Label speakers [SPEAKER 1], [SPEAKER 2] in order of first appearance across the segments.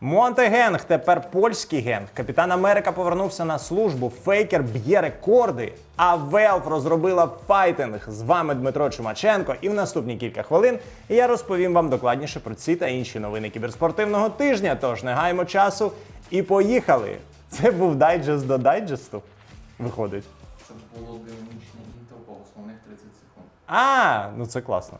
[SPEAKER 1] Монтегенг, тепер польський генг. Капітан Америка повернувся на службу. Фейкер б'є рекорди. А Valve розробила файтинг. З вами Дмитро Чумаченко. І в наступні кілька хвилин я розповім вам докладніше про ці та інші новини кіберспортивного тижня. Тож не гаємо часу і поїхали. Це був дайджест до дайджесту. Виходить.
[SPEAKER 2] Це було динамічне інтро по основних 30 секунд.
[SPEAKER 1] А, ну це класно.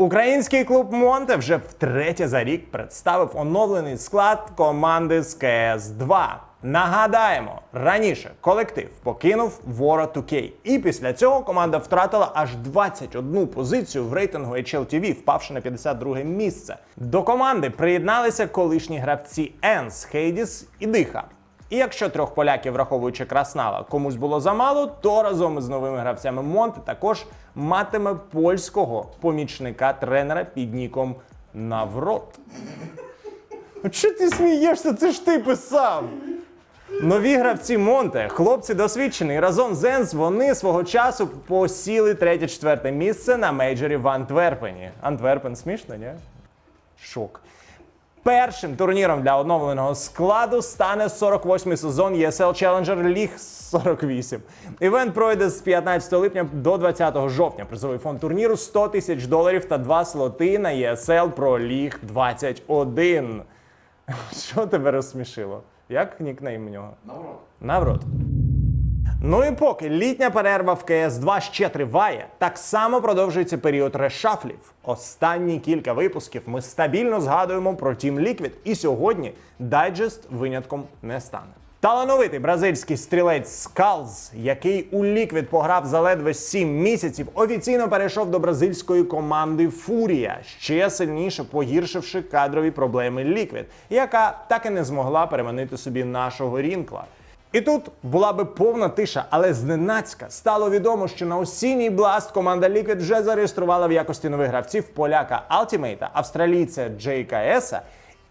[SPEAKER 1] Український клуб Монте вже втретє за рік представив оновлений склад команди з КС 2. Нагадаємо, раніше колектив покинув World 2K. І після цього команда втратила аж 21 позицію в рейтингу HLTV, впавши на 52 місце. До команди приєдналися колишні гравці Енс, Хейдіс і Диха. І якщо трьох поляків, враховуючи Краснала, комусь було замало, то разом із новими гравцями Монте також матиме польського помічника тренера під ніком Наврот. Чого ти смієшся? Це ж ти писав. Нові гравці Монте, хлопці досвідчені. Разом з Енс вони свого часу посіли третє-четверте місце на мейджорі в Антверпені. Антверпен смішно, ні? Шок. Першим турніром для оновленого складу стане 48-й сезон ESL Challenger League 48. Івент пройде з 15 липня до 20 жовтня. Призовий фонд турніру 100 тисяч доларів та два слоти на ESL Pro League 21. Що тебе розсмішило? Як нікнейм у нього?
[SPEAKER 2] Наоборот.
[SPEAKER 1] Наврот. Ну і поки літня перерва в КС 2 ще триває, так само продовжується період решафлів. Останні кілька випусків ми стабільно згадуємо про Team Liquid, і сьогодні дайджест винятком не стане. Талановитий бразильський стрілець Skulls, який у Liquid пограв за ледве 7 місяців, офіційно перейшов до бразильської команди Фурія, ще сильніше погіршивши кадрові проблеми Liquid, яка так і не змогла переманити собі нашого Рінкла. І тут була би повна тиша, але зненацька стало відомо, що на осінній бласт команда Liquid вже зареєструвала в якості нових гравців поляка Алтімейта, австралійця Джейка Еса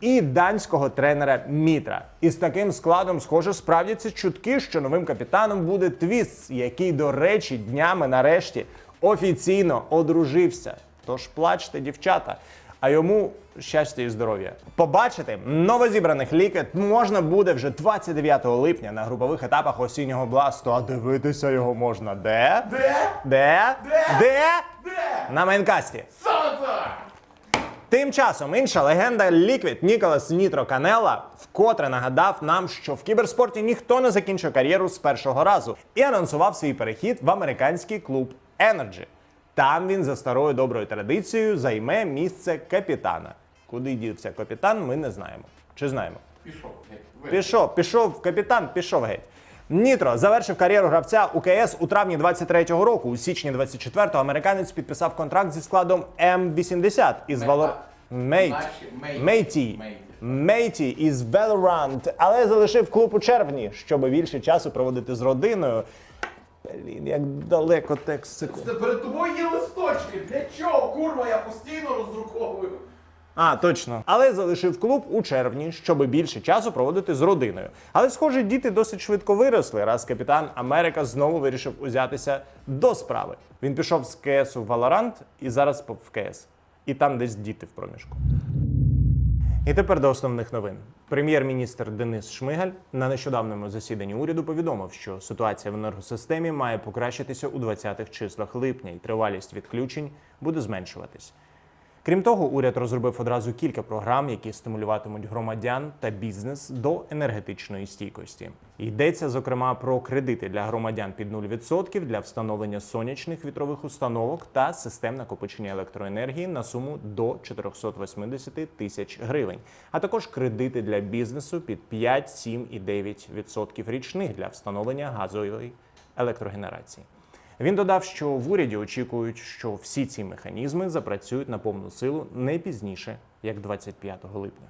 [SPEAKER 1] і данського тренера Мітра. І з таким складом, схоже, справдяться чутки, що новим капітаном буде Твіст, який, до речі, днями нарешті офіційно одружився. Тож плачте, дівчата. А йому щастя і здоров'я. Побачити новозібраних ліквід можна буде вже 29 липня на групових етапах осіннього бласту. А дивитися його можна де?
[SPEAKER 2] Де?
[SPEAKER 1] Де? Де?
[SPEAKER 2] Де?
[SPEAKER 1] На мейнкасті.
[SPEAKER 2] Саме так!
[SPEAKER 1] Тим часом інша легенда Ліквід Ніколас Нітро Канела вкотре нагадав нам, що в кіберспорті ніхто не закінчив кар'єру з першого разу і анонсував свій перехід в американський клуб Energy. Там він за старою доброю традицією займе місце капітана. Куди дівся капітан, ми не знаємо. Чи знаємо?
[SPEAKER 2] Пішов. геть.
[SPEAKER 1] Пішов, пішов капітан, пішов геть. Нітро завершив кар'єру гравця у КС у травні 23-го року. У січні 24-го американець підписав контракт зі складом М80 із. Valor... Мейт.
[SPEAKER 2] Мейті.
[SPEAKER 1] Мейті із Valorant, але залишив клуб у червні, щоб більше часу проводити з родиною. Блін, як далеко текст секунд.
[SPEAKER 2] Це перед тобою є листочки. Для чого? Курва, я постійно роздруковую.
[SPEAKER 1] А, точно. Але залишив клуб у червні, щоб більше часу проводити з родиною. Але, схоже, діти досить швидко виросли, раз капітан Америка знову вирішив узятися до справи. Він пішов з КС у Valorant і зараз в КС. І там десь діти в проміжку. І тепер до основних новин. Прем'єр-міністр Денис Шмигаль на нещодавньому засіданні уряду повідомив, що ситуація в енергосистемі має покращитися у 20-х числах липня, і тривалість відключень буде зменшуватись. Крім того, уряд розробив одразу кілька програм, які стимулюватимуть громадян та бізнес до енергетичної стійкості. Йдеться зокрема про кредити для громадян під 0% для встановлення сонячних вітрових установок та систем накопичення електроенергії на суму до 480 тисяч гривень, а також кредити для бізнесу під 5, 7 і 9% річних для встановлення газової електрогенерації. Він додав, що в уряді очікують, що всі ці механізми запрацюють на повну силу не пізніше, як 25 липня.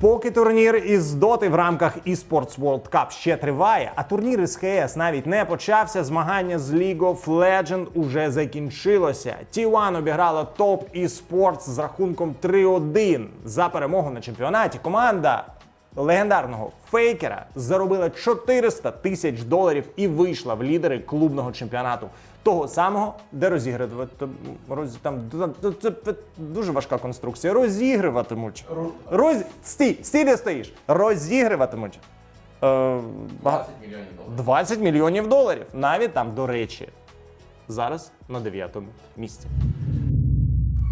[SPEAKER 1] Поки турнір із доти в рамках eSports World Cup ще триває, а турнір із ХС навіть не почався, змагання з League of Legends уже закінчилося. T1 обіграла топ eSports з рахунком 3-1. За перемогу на чемпіонаті команда легендарного фейкера заробила 400 тисяч доларів і вийшла в лідери клубного чемпіонату. Того самого, де розігрувати роз, там, це дуже важка конструкція. Розігруватимуть. Роз... Стій, стій, де стоїш. Розігруватимуть. Е, бага-
[SPEAKER 2] 20 мільйонів доларів.
[SPEAKER 1] 20 мільйонів доларів. Навіть там, до речі, зараз на 9-му місці.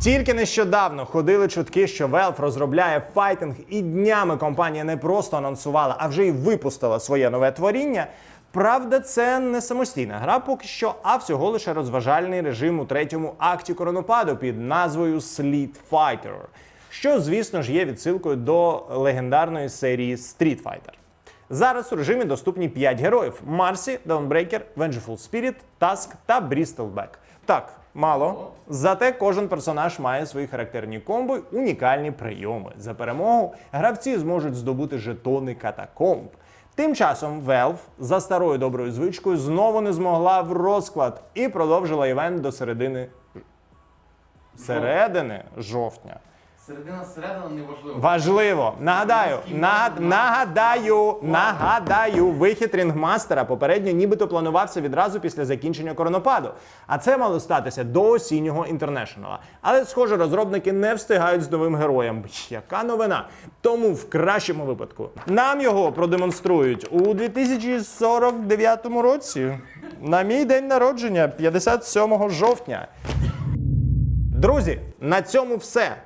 [SPEAKER 1] Тільки нещодавно ходили чутки, що Valve розробляє файтинг, і днями компанія не просто анонсувала, а вже й випустила своє нове творіння. Правда, це не самостійна гра поки що, а всього лише розважальний режим у третьому акті коронопаду під назвою Sleet Fighter, що, звісно ж, є відсилкою до легендарної серії Street Fighter. Зараз у режимі доступні 5 героїв: Марсі, Dawnbreaker, Vengeful Spirit, Task та Bristleback. Так, мало. Зате кожен персонаж має свої характерні комбо й унікальні прийоми. За перемогу гравці зможуть здобути жетони катакомб. Тим часом Valve за старою доброю звичкою знову не змогла в розклад і продовжила івент до середини середини жовтня.
[SPEAKER 2] Середина середина неважливо.
[SPEAKER 1] Важливо. Нагадаю, нагад, нагадаю, нагадаю, вихід рінгмастера попередньо нібито планувався відразу після закінчення коронопаду. А це мало статися до осіннього інтернешнала. Але, схоже, розробники не встигають з новим героєм. Яка новина? Тому в кращому випадку нам його продемонструють у 2049 році. На мій день народження, 57 жовтня. Друзі, на цьому все.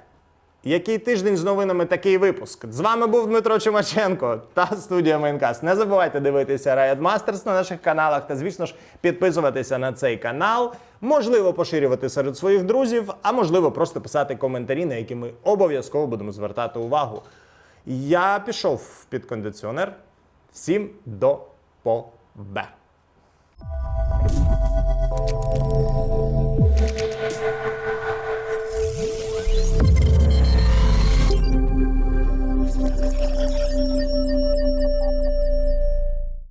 [SPEAKER 1] Який тиждень з новинами такий випуск? З вами був Дмитро Чумаченко та студія Майнкаст. Не забувайте дивитися Riot Masters на наших каналах та, звісно ж, підписуватися на цей канал. Можливо, поширювати серед своїх друзів, а можливо, просто писати коментарі, на які ми обов'язково будемо звертати увагу. Я пішов під кондиціонер. Всім до побе.